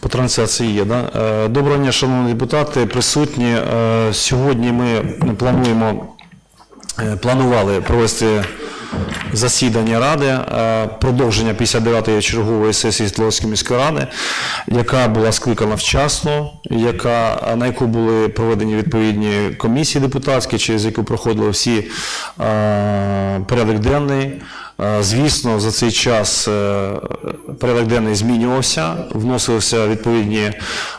По трансляції є, да? Е, Доброго дня, шановні депутати, присутні. Е, Сьогодні ми плануємо, е, планували провести засідання Ради, продовження 59-ї чергової сесії Світловської міської ради, яка була скликана вчасно, яка, на яку були проведені відповідні комісії депутатські, через яку проходили всі порядок денний. Е, Звісно, за цей час е, порядок денний змінювався, вносилися відповідні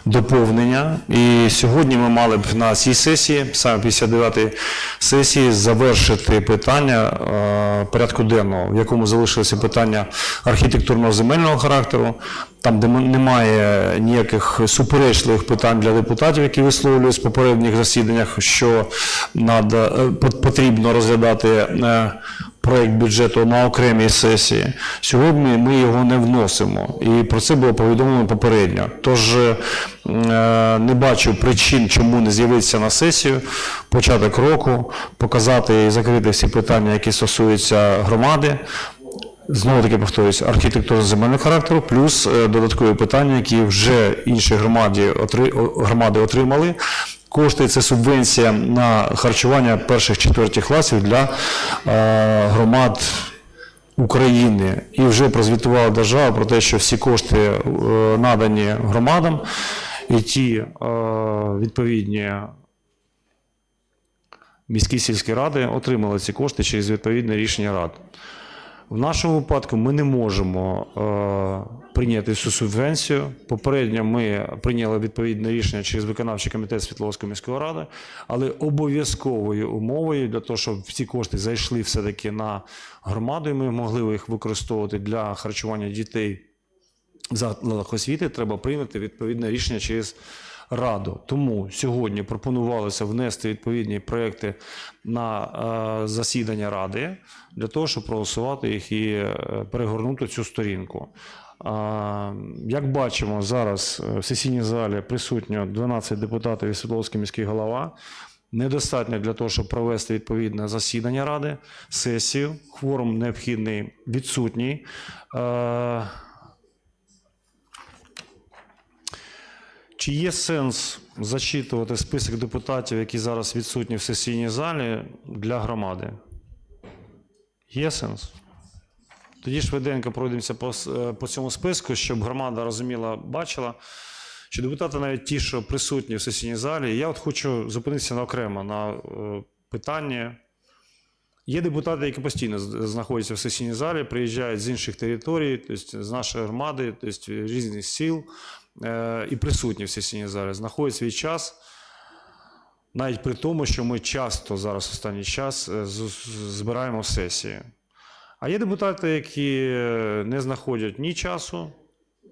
доповнення. І сьогодні ми мали б на цій сесії, саме 59-й сесії, завершити питання е, порядку денного, в якому залишилися питання архітектурного земельного характеру, там, де немає ніяких суперечливих питань для депутатів, які висловлюють в попередніх засіданнях, що надо, потрібно розглядати е, проект бюджету на окремій сесії. Сьогодні ми його не вносимо, і про це було повідомлено попередньо. Тож е, не бачу причин, чому не з'явитися на сесію початок року, показати і закрити всі питання, які стосуються громади. Знову таки повторюсь, архітектура земельного характеру, плюс е, додаткові питання, які вже інші громади отримали. Кошти це субвенція на харчування перших четвертих класів для е, громад України. І вже прозвітувала держава про те, що всі кошти е, надані громадам, і ті е, відповідні міські сільські ради отримали ці кошти через відповідне рішення рад. В нашому випадку ми не можемо е, прийняти цю субвенцію. Попередньо ми прийняли відповідне рішення через виконавчий комітет Світловської міської ради, але обов'язковою умовою для того, щоб ці кошти зайшли все-таки на громаду, і ми могли їх використовувати для харчування дітей в закладах освіти, треба прийняти відповідне рішення через Раду. Тому сьогодні пропонувалося внести відповідні проекти на е, засідання Ради для того, щоб проголосувати їх і е, перегорнути цю сторінку. Як бачимо, зараз е, в сесійній залі присутньо 12 депутатів і Світловський міський голова. Недостатньо для того, щоб провести відповідне засідання Ради, сесію. Хворум необхідний відсутній. Чи є сенс зачитувати список депутатів, які зараз відсутні в сесійній залі для громади? Є сенс? Тоді швиденько пройдемося по, е, по цьому списку, щоб громада розуміла, бачила, що депутати навіть ті, що присутні в сесійній залі, я от хочу зупинитися на окремо на е, питанні. Є депутати, які постійно знаходяться в сесійній залі, приїжджають з інших територій, тобто з нашої громади, тобто різних сіл, і присутні в сесійній залі, знаходять свій час, навіть при тому, що ми часто зараз останній час е, збираємо сесії. А є депутати, які е, не знаходять ні часу,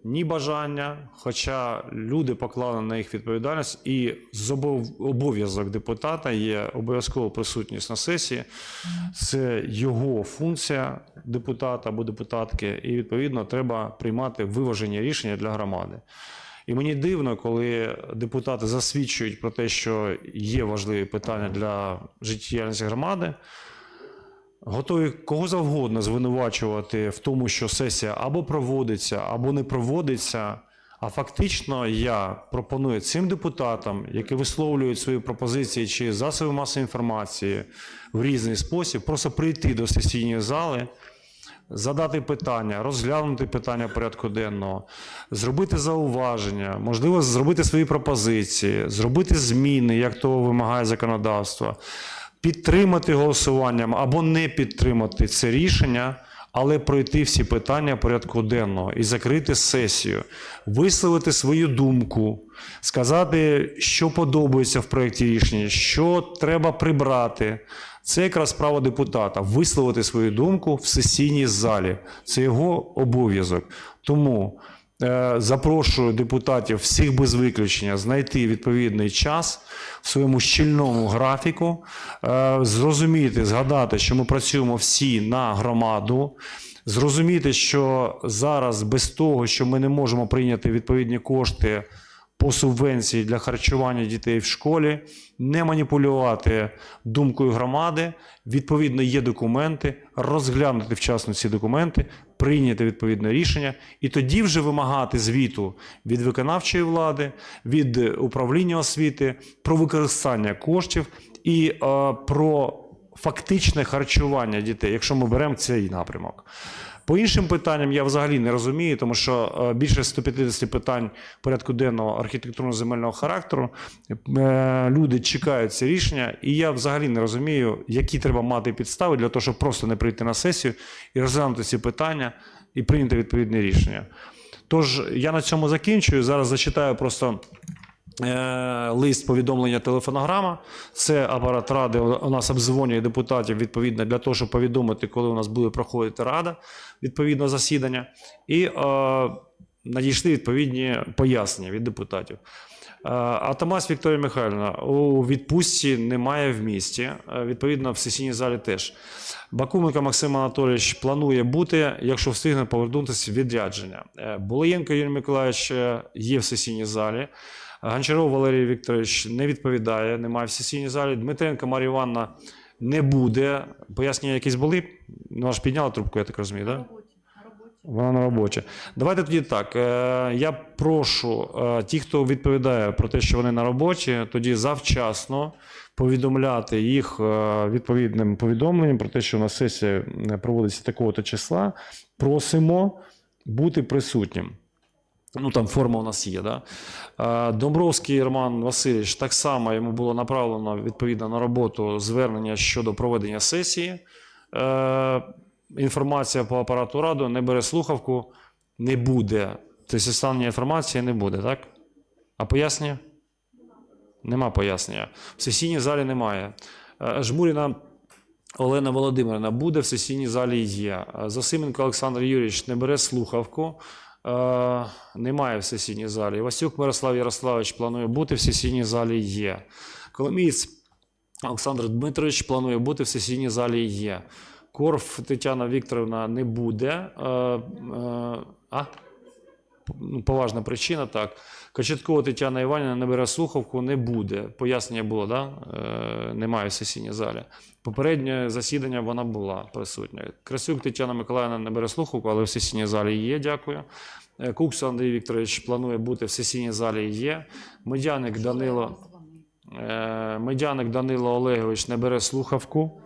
ні бажання, хоча люди поклали на їх відповідальність, і з обов'язок депутата є обов'язкова присутність на сесії. Це його функція депутата або депутатки, і відповідно треба приймати виважені рішення для громади. І мені дивно, коли депутати засвідчують про те, що є важливі питання для життєдіяльності громади, готові кого завгодно звинувачувати в тому, що сесія або проводиться, або не проводиться. А фактично я пропоную цим депутатам, які висловлюють свої пропозиції чи засоби масової інформації в різний спосіб, просто прийти до сесійної зали, задати питання, розглянути питання порядку денного, зробити зауваження, можливо, зробити свої пропозиції, зробити зміни, як того вимагає законодавство, підтримати голосуванням або не підтримати це рішення. Але пройти всі питання порядку денного і закрити сесію, висловити свою думку, сказати, що подобається в проєкті рішення, що треба прибрати. Це якраз право депутата висловити свою думку в сесійній залі. Це його обов'язок. Тому запрошую депутатів всіх без виключення знайти відповідний час в своєму щільному графіку, е, зрозуміти, згадати, що ми працюємо всі на громаду. Зрозуміти, що зараз без того, що ми не можемо прийняти відповідні кошти по субвенції для харчування дітей в школі, не маніпулювати думкою громади. Відповідно, є документи, розглянути вчасно ці документи, прийняти відповідне рішення, і тоді вже вимагати звіту від виконавчої влади, від управління освіти про використання коштів і е, про фактичне харчування дітей, якщо ми беремо цей напрямок. По іншим питанням я взагалі не розумію, тому що е, більше 150 питань порядку денного архітектурно-земельного характеру. Е, Люди чекають це рішення, і я взагалі не розумію, які треба мати підстави для того, щоб просто не прийти на сесію і розглянути ці питання і прийняти відповідне рішення. Тож я на цьому закінчую. Зараз зачитаю просто лист повідомлення телефонограма. Це апарат ради у нас обдзвонює депутатів відповідно для того, щоб повідомити, коли у нас буде проходити рада відповідно засідання, і е, надійшли відповідні пояснення від депутатів. Е, Атамас Вікторія Михайлівна у відпустці немає в місті. е, Відповідно, в сесійній залі теж. Бакуменко Максим Анатолійович планує бути, якщо встигне повернутися в відрядження. Е, Булаєнко Юрій Миколаївич е, є в сесійній залі. Гончаров Валерій Вікторович не відповідає, немає в сесійній залі. Дмитренко Марія Івановна не буде. Пояснення якісь були? Ну, вона ж підняла трубку, я так розумію, так? Да? Вона на роботі. Давайте тоді так. е, Я прошу е, ті, хто відповідає про те, що вони на роботі, тоді завчасно повідомляти їх е, відповідним повідомленням про те, що у нас сесія проводиться такого-то числа. Просимо бути присутнім. Ну, там форма у нас є. Да? Домбровський Роман Васильович так само йому було направлено відповідно на роботу звернення щодо проведення сесії. Е, Інформація по апарату раду не бере слухавку, не буде. Тобто останньої інформації не буде, так? А пояснення? Нема пояснення. В сесійній залі немає. Е, Жмуріна Олена Володимирівна буде в сесійній залі є. Е, Засименко Олександр Юрійович не бере слухавку. Е, Немає в сесійній залі. Васюк Мирослав Ярославович планує бути в сесійній залі є. Коломієць Олександр Дмитрович планує бути в сесійній залі є. Корф Тетяна Вікторовна не буде. Е, е, а? Ну, Поважна причина, так. Кочеткова Тетяна Іванівна не бере слухавку, не буде. Пояснення було, да? е, немає в сесійній залі. Попереднє засідання вона була присутня. Красюк Тетяна Миколаївна не бере слухавку, але в сесійній залі є, дякую. Е, Кукс Андрій Вікторович планує бути в сесійній залі є. Медяник Данило, е, Медяник Данило Олегович не бере слухавку.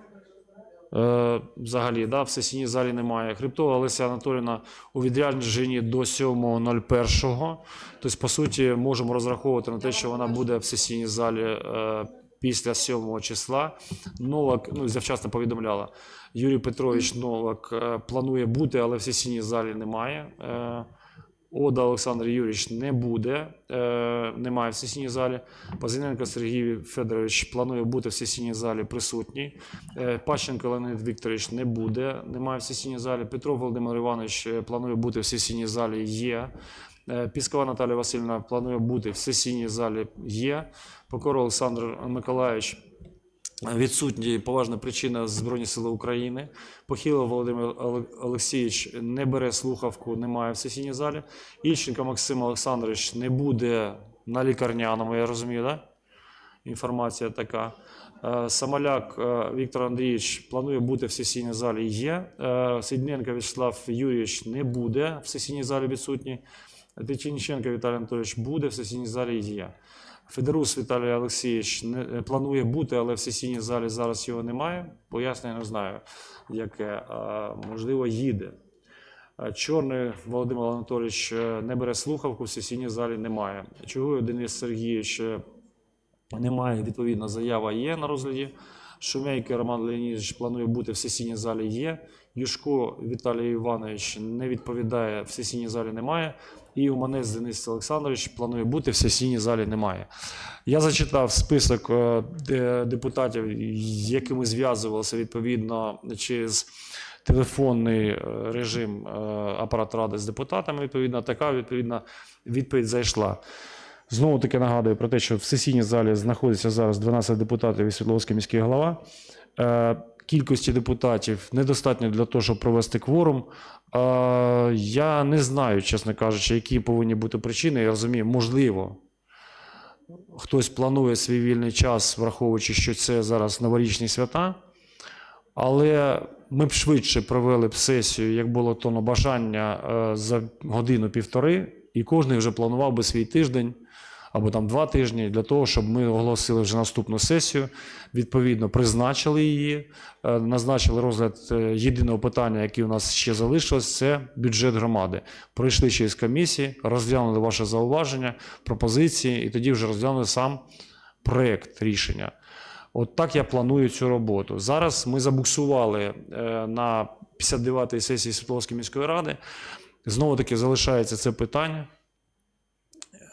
Е, Взагалі, да, в сесійній залі немає. Хребтова Олеся Анатоліївна у відрядженні до 7.01. Тобто, по суті, можемо розраховувати на те, що вона буде в сесійній залі е, після 7 числа. Новак, ну, завчасно повідомляла. Юрій Петрович Новак е, планує бути, але в сесійній залі немає. Ода Олександр Юрійович не буде, е, немає в сесійній залі. Пазиненко Сергій Федорович планує бути в сесійній залі присутній. Е, Пащенко Леонід Вікторович не буде, немає в сесійній залі. Петров Володимир Іванович е, планує бути в сесійній залі є. Піскова Наталія Васильівна планує бути в сесійній залі є. Покор Олександр Миколаївич Відсутні поважна причина Збройні Сили України. Похило Володимир Олексійович не бере слухавку, немає в сесійній залі. Ільченко Максим Олександрович не буде на лікарняному, я розумію, да? Інформація така. Е, Самоляк е, Віктор Андрійович планує бути в сесійній залі. Є. Е, Сидненко Вячеслав Юрійович не буде в сесійній залі відсутній. Тичиніченко Віталій Анатолійович буде в сесійній залі. Є. Федорус Віталій Олексійович не е, планує бути, але в сесійній залі зараз його немає. Пояснення не знаю, яке А, можливо їде. Чорний Володимир Анатолійович е, не бере слухавку, в сесійній залі немає. Чого Денис Сергійович е, немає, відповідно, заява є на розгляді. Шумейко Роман Леонідович планує бути в сесійній залі є. Юшко Віталій Іванович не відповідає, в сесійній залі немає. І Уманець Денис Олександрович планує бути в сесійній залі немає. Я зачитав список е, депутатів, якими зв'язувалися відповідно через телефонний е, режим е, апарат ради з депутатами. Відповідно, така відповідна відповідь зайшла. Знову таки нагадую про те, що в сесійній залі знаходиться зараз 12 депутатів і Світловський міський голова. Кількості депутатів недостатньо для того, щоб провести кворум. Я не знаю, чесно кажучи, які повинні бути причини. Я розумію, можливо, хтось планує свій вільний час, враховуючи, що це зараз новорічні свята. Але ми б швидше провели б сесію, як було то на бажання е, за годину-півтори, і кожен вже планував би свій тиждень або там два тижні для того, щоб ми оголосили вже наступну сесію. Відповідно, призначили її, е, назначили розгляд е, єдиного питання, яке у нас ще залишилось, це бюджет громади. Пройшли через комісії, розглянули ваше зауваження, пропозиції, і тоді вже розглянули сам проект рішення. От так я планую цю роботу. Зараз ми забуксували е, на 59-й сесії Світловської міської ради. Знову таки залишається це питання.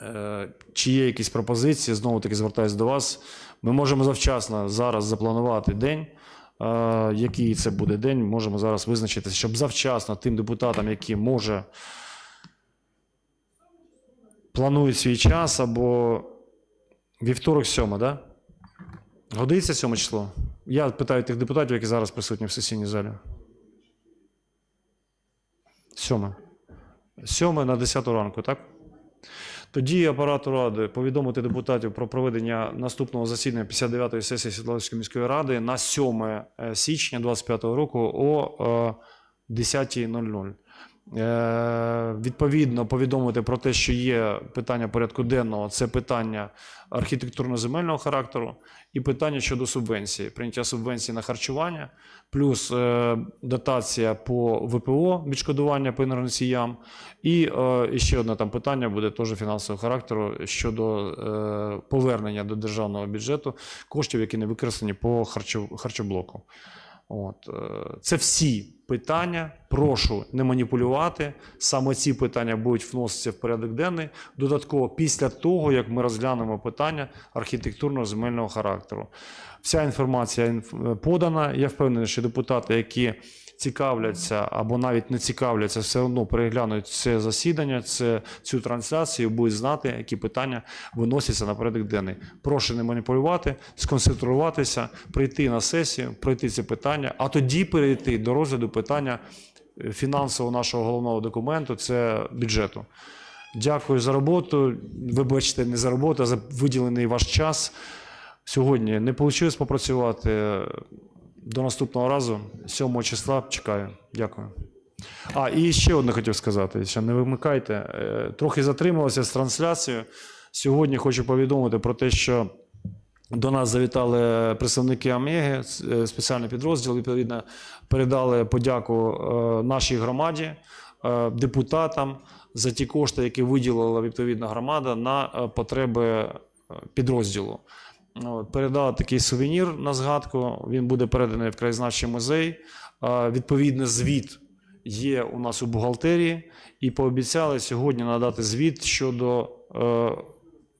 Е, Чи є якісь пропозиції? Знову таки звертаюся до вас. Ми можемо завчасно зараз запланувати день. Е, Який це буде день, можемо зараз визначити, щоб завчасно тим депутатам, які може планують свій час або вівторок, сьома, да? Годиться сьоме число? Я питаю тих депутатів, які зараз присутні в сесійній залі. Сьоме. Сьоме на 10 ранку, так? Тоді апарату ради повідомити депутатів про проведення наступного засідання 59-ї сесії Світловської міської ради на 7 е, січня 2025 року о е, 10.00. Е, Відповідно, повідомити про те, що є питання порядку денного, це питання архітектурно-земельного характеру і питання щодо субвенції, прийняття субвенції на харчування, плюс е, дотація по ВПО, відшкодування по енергоносіям, і, е, ще одне там питання буде теж фінансового характеру щодо повернення до державного бюджету коштів, які не використані по харчо, харчоблоку. От, це всі питання. Прошу не маніпулювати. Саме ці питання будуть вноситися в порядок денний додатково після того, як ми розглянемо питання архітектурно-земельного характеру. Вся інформація інф- подана. Я впевнений, що депутати, які цікавляться або навіть не цікавляться, все одно переглянуть це засідання, це, цю трансляцію, будуть знати, які питання виносяться на порядок денний. Прошу не маніпулювати, сконцентруватися, прийти на сесію, пройти ці питання, а тоді перейти до розгляду питання е, фінансового нашого головного документу це бюджету. Дякую за роботу. Вибачте, не за роботу, а за виділений ваш час. Сьогодні не вийшло попрацювати. До наступного разу, 7 числа, чекаю. Дякую. А, і ще одне хотів сказати, ще не вимикайте. Е, Трохи затрималося з трансляцією. Сьогодні хочу повідомити про те, що до нас завітали представники АМЕГи, е, спеціальний підрозділ. Відповідно, передали подяку е, нашій громаді, депутатам за ті кошти, які виділила відповідна громада на потреби підрозділу. От, передали такий сувенір на згадку. Він буде переданий в краєзнавчий музей. Відповідно, звіт є у нас у бухгалтерії, і пообіцяли сьогодні надати звіт щодо е,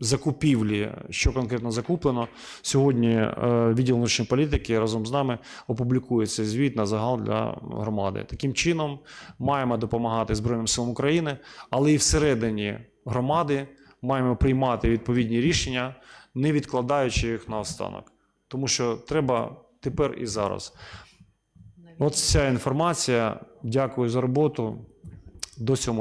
закупівлі, що конкретно закуплено. Сьогодні е, відділ внутрішньої політики разом з нами опублікує цей звіт на загал для громади. Таким чином маємо допомагати Збройним силам України, але і всередині громади маємо приймати відповідні рішення, не відкладаючи їх на останок. Тому що треба тепер і зараз. От вся інформація. Дякую за роботу. До 7